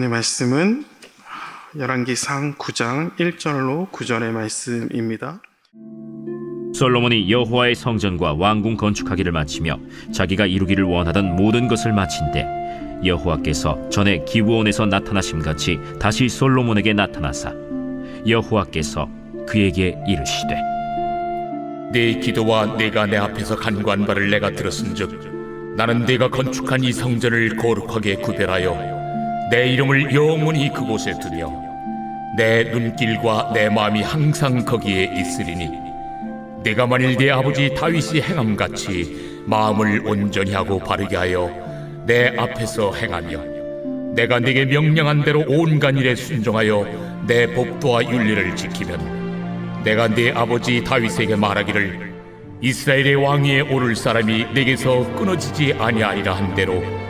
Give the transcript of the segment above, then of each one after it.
오늘 말씀은 열왕기상 9장 1절로 9절의 말씀입니다. 솔로몬이 여호와의 성전과 왕궁 건축하기를 마치며 자기가 이루기를 원하던 모든 것을 마친데 여호와께서 전에 기브온에서 나타나심 같이 다시 솔로몬에게 나타나사 여호와께서 그에게 이르시되 네 기도와 내가 내 앞에서 간구한 바를 내가 들었은즉 나는 네가 건축한 이 성전을 거룩하게 구별하여 내 이름을 영원히 그곳에 두며 내 눈길과 내 마음이 항상 거기에 있으리니 내가 만일 네 아버지 다윗이 행함 같이 마음을 온전히 하고 바르게 하여 내 앞에서 행하며 내가 네게 명령한 대로 온갖 일에 순종하여 내 법도와 윤리를 지키면 내가 네 아버지 다윗에게 말하기를 이스라엘의 왕위에 오를 사람이 내게서 끊어지지 아니하리라 한 대로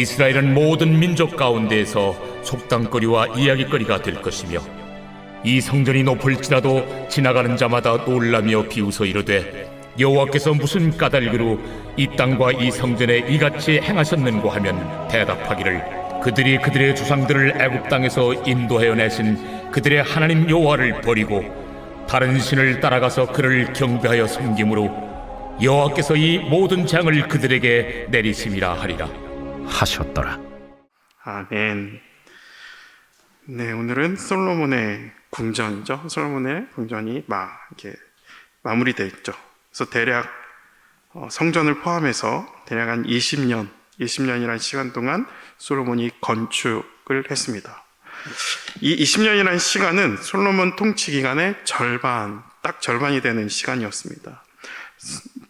이스라엘은 모든 민족 가운데에서 속담거리와 이야기거리가 될 것이며 이 성전이 높을지라도 지나가는 자마다 놀라며 비웃어 이르되 여호와께서 무슨 까닭으로 이 땅과 이 성전에 이같이 행하셨는고 하면 대답하기를 그들이 그들의 조상들을 애굽 땅에서 인도하여 내신 그들의 하나님 여호와를 버리고 다른 신을 따라가서 그를 경배하여 섬김으로 여호와께서 이 모든 재앙을 그들에게 내리심이라 하리라 하셨더라 아멘. 네, 오늘은 솔로몬의 궁전이죠. 솔로몬의 궁전이 막 이렇게 마무리되어 있죠. 그래서 대략 어, 성전을 포함해서 대략 한 20년, 20년이라는 시간 동안 솔로몬이 건축을 했습니다. 이 20년이라는 시간은 솔로몬 통치 기간의 절반, 딱 절반이 되는 시간이었습니다.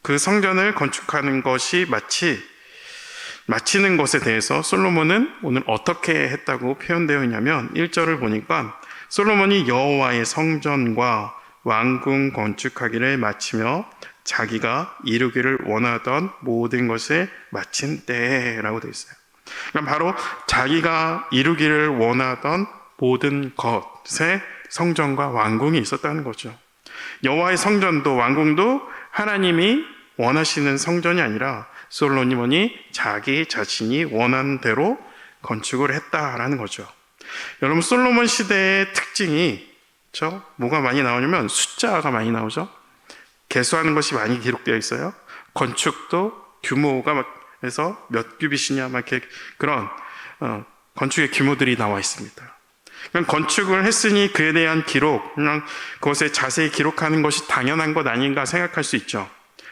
그 성전을 건축하는 것이 마치 마치는 것에 대해서 솔로몬은 오늘 어떻게 했다고 표현되어 있냐면 1절을 보니까 솔로몬이 여호와의 성전과 왕궁 건축하기를 마치며 자기가 이루기를 원하던 모든 것을 마친 때라고 되어 있어요. 그러니까 바로 자기가 이루기를 원하던 모든 것에 성전과 왕궁이 있었다는 거죠. 여호와의 성전도 왕궁도 하나님이 원하시는 성전이 아니라 솔로몬이 자기 자신이 원하는 대로 건축을 했다라는 거죠. 여러분 솔로몬 시대의 특징이 저 뭐가 많이 나오냐면 숫자가 많이 나오죠. 개수하는 것이 많이 기록되어 있어요. 건축도 규모가 막 해서 몇 규빗이냐 막 이렇게 그런 어, 건축의 규모들이 나와 있습니다. 그냥 건축을 했으니 그에 대한 기록, 그냥 그것에 자세히 기록하는 것이 당연한 것 아닌가 생각할 수 있죠.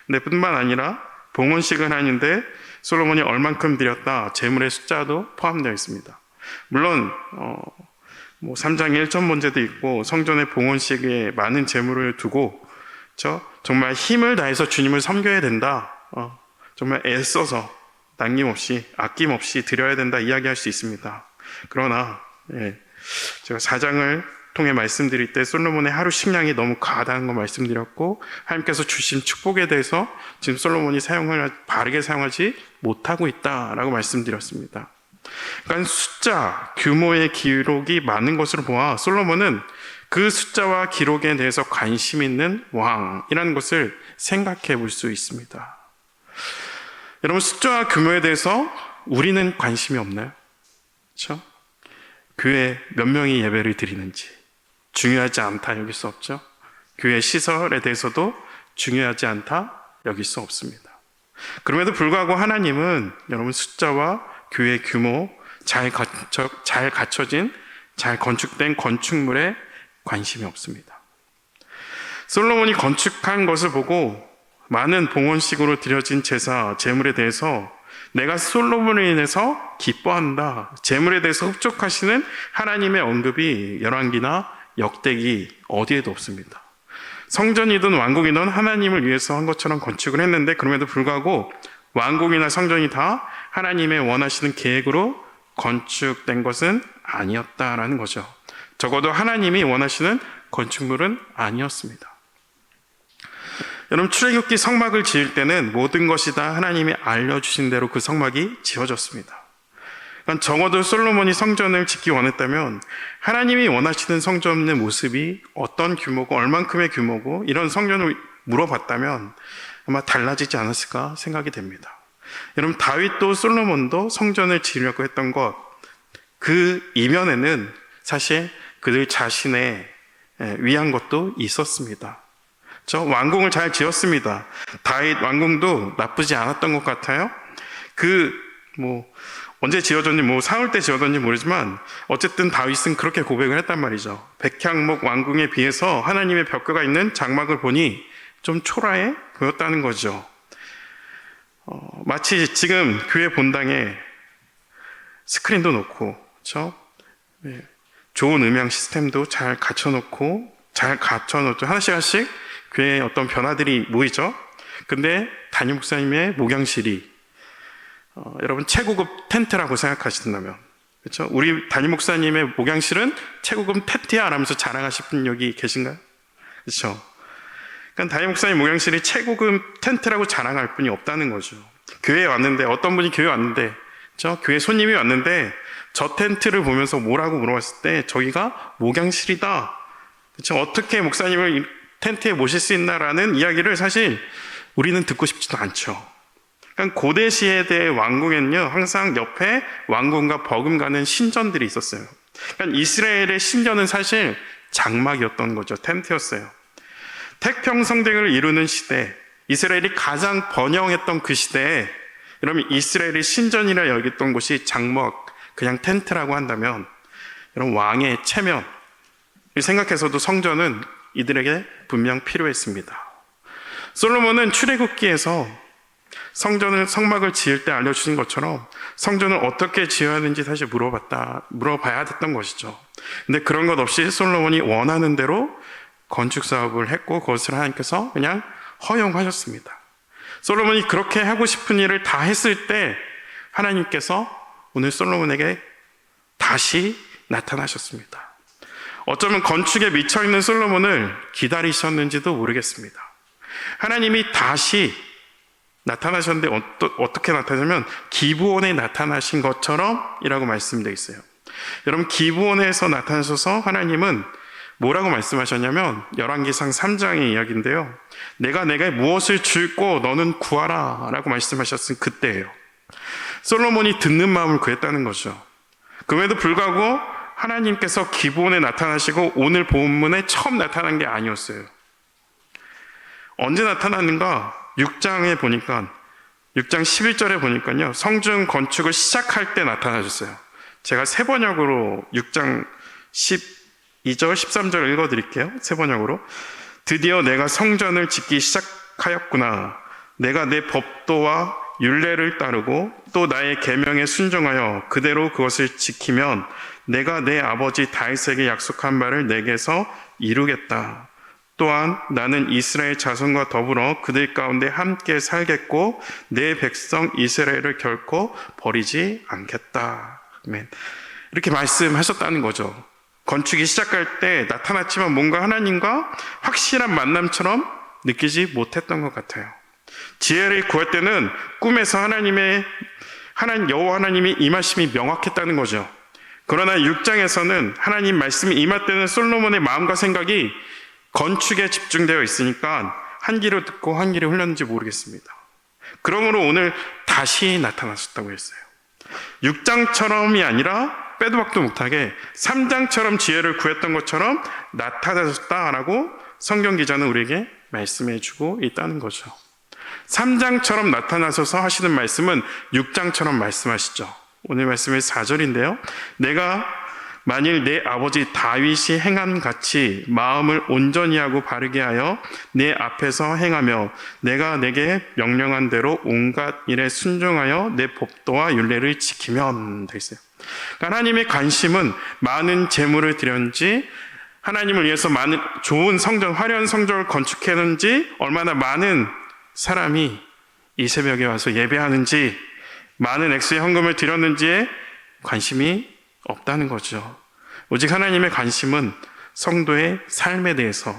근데 뿐만 아니라 봉헌식을 하는데 솔로몬이 얼만큼 드렸다 재물의 숫자도 포함되어 있습니다. 물론 어, 뭐 3장 1천 문제도 있고 성전의 봉헌식에 많은 재물을 두고 저 정말 힘을 다해서 주님을 섬겨야 된다. 어, 정말 애써서 남김없이 아낌없이 드려야 된다 이야기할 수 있습니다. 그러나 예, 제가 4장을 통해 말씀드릴 때 솔로몬의 하루 식량이 너무 과다한 거 말씀드렸고 하나님께서 주신 축복에 대해서 지금 솔로몬이 사용을 바르게 사용하지 못하고 있다라고 말씀드렸습니다. 그러니까 숫자 규모의 기록이 많은 것으로 보아 솔로몬은 그 숫자와 기록에 대해서 관심 있는 왕이라는 것을 생각해 볼 수 있습니다. 여러분 숫자와 규모에 대해서 우리는 관심이 없나요? 그렇죠? 교회 몇 명이 예배를 드리는지 중요하지 않다 여길 수 없죠. 교회 시설에 대해서도 중요하지 않다 여길 수 없습니다. 그럼에도 불구하고 하나님은 여러분 숫자와 교회 규모 잘 갖춰 잘 갖춰진 잘 건축된 건축물에 관심이 없습니다. 솔로몬이 건축한 것을 보고 많은 봉헌식으로 드려진 제사, 제물에 대해서 내가 솔로몬으로 인해서 기뻐한다. 제물에 대해서 흡족하시는 하나님의 언급이 열왕기나 역대기 어디에도 없습니다. 성전이든 왕국이든 하나님을 위해서 한 것처럼 건축을 했는데 그럼에도 불구하고 왕국이나 성전이 다 하나님의 원하시는 계획으로 건축된 것은 아니었다라는 거죠. 적어도 하나님이 원하시는 건축물은 아니었습니다. 여러분 출애굽기 성막을 지을 때는 모든 것이 다 하나님이 알려주신 대로 그 성막이 지어졌습니다. 그러니까 적어도 솔로몬이 성전을 짓기 원했다면 하나님이 원하시는 성전의 모습이 어떤 규모고 얼만큼의 규모고 이런 성전을 물어봤다면 아마 달라지지 않았을까 생각이 됩니다. 여러분 다윗도 솔로몬도 성전을 지으려고 했던 것 그 이면에는 사실 그들 자신의 예, 위한 것도 있었습니다. 저 왕궁을 잘 지었습니다. 다윗 왕궁도 나쁘지 않았던 것 같아요. 그뭐 언제 지어졌는지 뭐 사울 때 지어졌는지 모르지만 어쨌든 다윗은 그렇게 고백을 했단 말이죠. 백향목 왕궁에 비해서 하나님의 벽화가 있는 장막을 보니 좀 초라해 보였다는 거죠. 어, 마치 지금 교회 본당에 스크린도 놓고, 그렇죠? 네. 좋은 음향 시스템도 잘 갖춰놓고, 잘 갖춰놓고 하나씩 하나씩 교회에 어떤 변화들이 모이죠. 근데 담임 목사님의 목양실이 어, 여러분 최고급 텐트라고 생각하신다면, 그렇죠? 우리 담임 목사님의 목양실은 최고급 텐트야 라면서 자랑하실 분 여기 계신가요? 그렇죠? 그러니까 담임 목사님 목양실이 최고급 텐트라고 자랑할 분이 없다는 거죠. 교회에 왔는데 어떤 분이 교회 에 왔는데 저 교회 손님이 왔는데 저 텐트를 보면서 뭐라고 물어봤을 때 저기가 목양실이다. 그렇죠? 어떻게 목사님을 이 텐트에 모실 수 있나라는 이야기를 사실 우리는 듣고 싶지도 않죠. 그러니까 고대 시대의 왕궁에는요 항상 옆에 왕궁과 버금가는 신전들이 있었어요. 그러니까 이스라엘의 신전은 사실 장막이었던 거죠. 텐트였어요. 태평성대를 이루는 시대, 이스라엘이 가장 번영했던 그 시대에 여러분 이스라엘의 신전이라 여겼던 곳이 장막, 그냥 텐트라고 한다면 여러분 왕의 체면 을 생각해서도 성전은 이들에게 분명 필요했습니다. 솔로몬은 출애굽기에서 성전을 성막을 지을 때 알려주신 것처럼 성전을 어떻게 지어야 하는지 사실 물어봤다 물어봐야 됐던 것이죠. 근데 그런 것 없이 솔로몬이 원하는 대로 건축 사업을 했고 그것을 하나님께서 그냥 허용하셨습니다. 솔로몬이 그렇게 하고 싶은 일을 다 했을 때 하나님께서 오늘 솔로몬에게 다시 나타나셨습니다. 어쩌면 건축에 미쳐 있는 솔로몬을 기다리셨는지도 모르겠습니다. 하나님이 다시 나타나셨는데 어떻게 나타나냐면 기부원에 나타나신 것처럼이라고 말씀되어 있어요. 여러분 기부원에서 나타나셔서 하나님은 뭐라고 말씀하셨냐면 열왕기상 3장의 이야기인데요. 내가 내가 무엇을 줄고 너는 구하라라고 말씀하셨은 그때예요. 솔로몬이 듣는 마음을 구했다는 거죠. 그럼에도 불구하고 하나님께서 기본에 나타나시고 오늘 본문에 처음 나타난 게 아니었어요. 언제 나타났는가? 6장에 보니까 6장 11절에 보니까요. 성중 건축을 시작할 때 나타나셨어요. 제가 세 번역으로 6장 12절 13절 읽어 드릴게요. 세 번역으로. 드디어 내가 성전을 짓기 시작하였구나. 내가 내 법도와 율례를 따르고 또 나의 계명에 순종하여 그대로 그것을 지키면 내가 내 아버지 다윗에게 약속한 바를 내게서 이루겠다. 또한 나는 이스라엘 자손과 더불어 그들 가운데 함께 살겠고 내 백성 이스라엘을 결코 버리지 않겠다. 아멘. 이렇게 말씀하셨다는 거죠. 건축이 시작할 때 나타났지만 뭔가 하나님과 확실한 만남처럼 느끼지 못했던 것 같아요. 지혜를 구할 때는 꿈에서 하나님의 하나님 여호와 하나님이 임하심이 명확했다는 거죠. 그러나 6장에서는 하나님 말씀이 임할 때는 솔로몬의 마음과 생각이 건축에 집중되어 있으니까 한 귀로 듣고 한 귀로 흘렸는지 모르겠습니다. 그러므로 오늘 다시 나타나셨다고 했어요. 6장처럼이 아니라 빼도 박도 못하게 3장처럼 지혜를 구했던 것처럼 나타나셨다라고 성경 기자는 우리에게 말씀해 주고 있다는 거죠. 3장처럼 나타나셔서 하시는 말씀은 6장처럼 말씀하시죠. 오늘 말씀의 4절인데요. 내가 만일 내 아버지 다윗이 행한 같이 마음을 온전히 하고 바르게 하여 내 앞에서 행하며 내가 내게 명령한 대로 온갖 일에 순종하여 내 법도와 윤례를 지키면 돼 있어요. 그러니까 하나님의 관심은 많은 재물을 드렸는지 하나님을 위해서 많은 좋은 성전, 화려한 성전을 건축했는지 얼마나 많은 사람이 이 새벽에 와서 예배하는지 많은 액수의 헌금을 드렸는지에 관심이 없다는 거죠. 오직 하나님의 관심은 성도의 삶에 대해서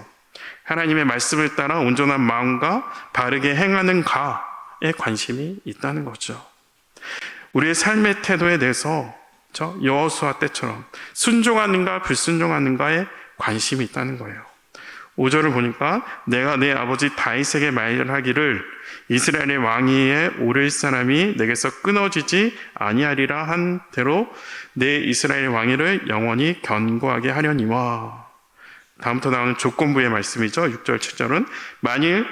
하나님의 말씀을 따라 온전한 마음과 바르게 행하는가에 관심이 있다는 거죠. 우리의 삶의 태도에 대해서 저 여호수아 때처럼 순종하는가 불순종하는가에 관심이 있다는 거예요. 5절을 보니까 내가 내 아버지 다윗에게 말하기를 이스라엘의 왕위에 오를 사람이 내게서 끊어지지 아니하리라 한 대로 내 이스라엘 왕위를 영원히 견고하게 하려니와 다음부터 나오는 조건부의 말씀이죠. 6절 7절은 만일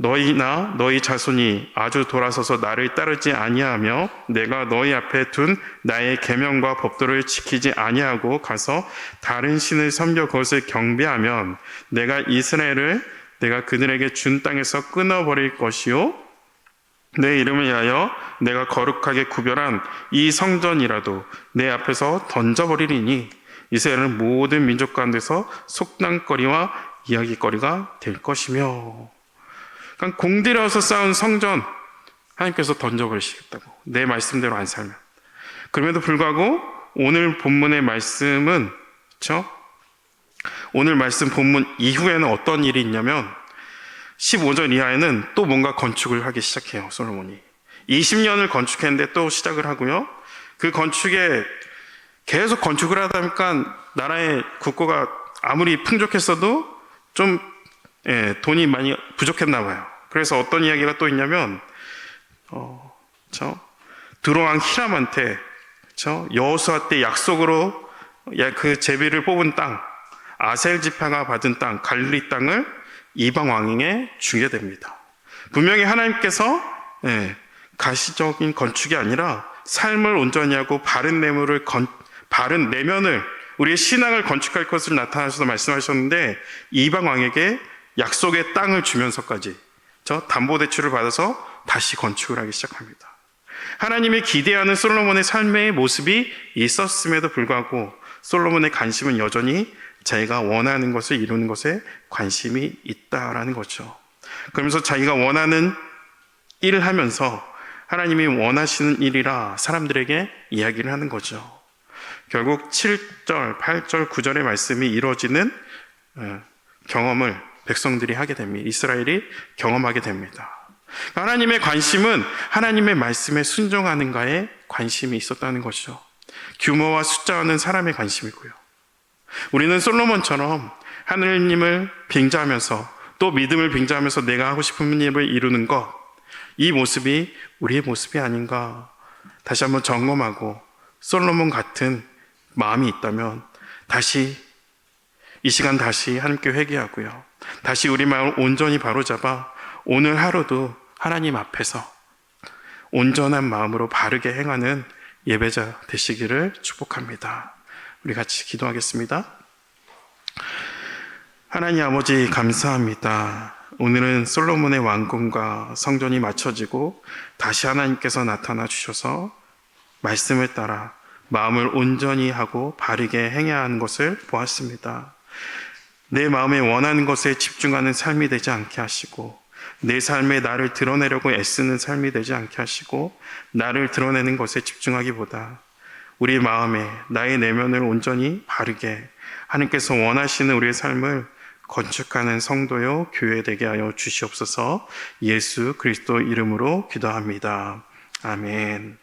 너희나 너희 자손이 아주 돌아서서 나를 따르지 아니하며 내가 너희 앞에 둔 나의 계명과 법도를 지키지 아니하고 가서 다른 신을 섬겨 그것을 경배하면 내가 이스라엘을 내가 그들에게 준 땅에서 끊어버릴 것이요. 내 이름을 위하여 내가 거룩하게 구별한 이 성전이라도 내 앞에서 던져버리리니 이스라엘은 모든 민족 가운데서 속담거리와 이야기거리가 될 것이며 그러니까 공들여서 쌓은 성전 하나님께서 던져버리시겠다고 내 말씀대로 안 살면 그럼에도 불구하고 오늘 본문의 말씀은 그렇죠? 오늘 말씀 본문 이후에는 어떤 일이 있냐면 15절 이하에는 또 뭔가 건축을 하기 시작해요 솔로몬이 20년을 건축했는데 또 시작을 하고요 그 건축에 계속 건축을 하다 보니까 나라의 국고가 아무리 풍족했어도 좀 예, 돈이 많이 부족했나 봐요. 그래서 어떤 이야기가 또 있냐면 어, 저 드로왕 히람한테 저 여호수아 때 약속으로 야, 그 제비를 뽑은 땅 아셀 지파가 받은 땅 갈릴리 땅을 이방 왕에게 주게 됩니다. 분명히 하나님께서 예, 가시적인 건축이 아니라 삶을 온전히 하고 바른 내물을 건, 바른 내면을 우리의 신앙을 건축할 것을 나타나셔서 말씀하셨는데 이방 왕에게 약속의 땅을 주면서까지 저 담보 대출을 받아서 다시 건축을 하기 시작합니다. 하나님이 기대하는 솔로몬의 삶의 모습이 있었음에도 불구하고 솔로몬의 관심은 여전히 자기가 원하는 것을 이루는 것에 관심이 있다라는 거죠. 그러면서 자기가 원하는 일을 하면서 하나님이 원하시는 일이라 사람들에게 이야기를 하는 거죠. 결국 7절, 8절, 9절의 말씀이 이루어지는 어, 경험을 백성들이 하게 됩니다. 이스라엘이 경험하게 됩니다. 하나님의 관심은 하나님의 말씀에 순종하는가에 관심이 있었다는 것이죠. 규모와 숫자와는 사람의 관심이고요. 우리는 솔로몬처럼 하느님을 빙자하면서 또 믿음을 빙자하면서 내가 하고 싶은 일을 이루는 것, 이 모습이 우리의 모습이 아닌가 다시 한번 점검하고 솔로몬 같은 마음이 있다면 다시 이 시간 다시 하나님께 회개하고요. 다시 우리 마음을 온전히 바로잡아 오늘 하루도 하나님 앞에서 온전한 마음으로 바르게 행하는 예배자 되시기를 축복합니다. 우리 같이 기도하겠습니다. 하나님 아버지 감사합니다. 오늘은 솔로몬의 왕궁과 성전이 맞춰지고 다시 하나님께서 나타나 주셔서 말씀을 따라 마음을 온전히 하고 바르게 행해야 하는 것을 보았습니다. 내 마음에 원하는 것에 집중하는 삶이 되지 않게 하시고 내 삶에 나를 드러내려고 애쓰는 삶이 되지 않게 하시고 나를 드러내는 것에 집중하기보다 우리 마음에 나의 내면을 온전히 바르게 하나님께서 원하시는 우리의 삶을 건축하는 성도요 교회 되게 하여 주시옵소서 예수 그리스도 이름으로 기도합니다. 아멘.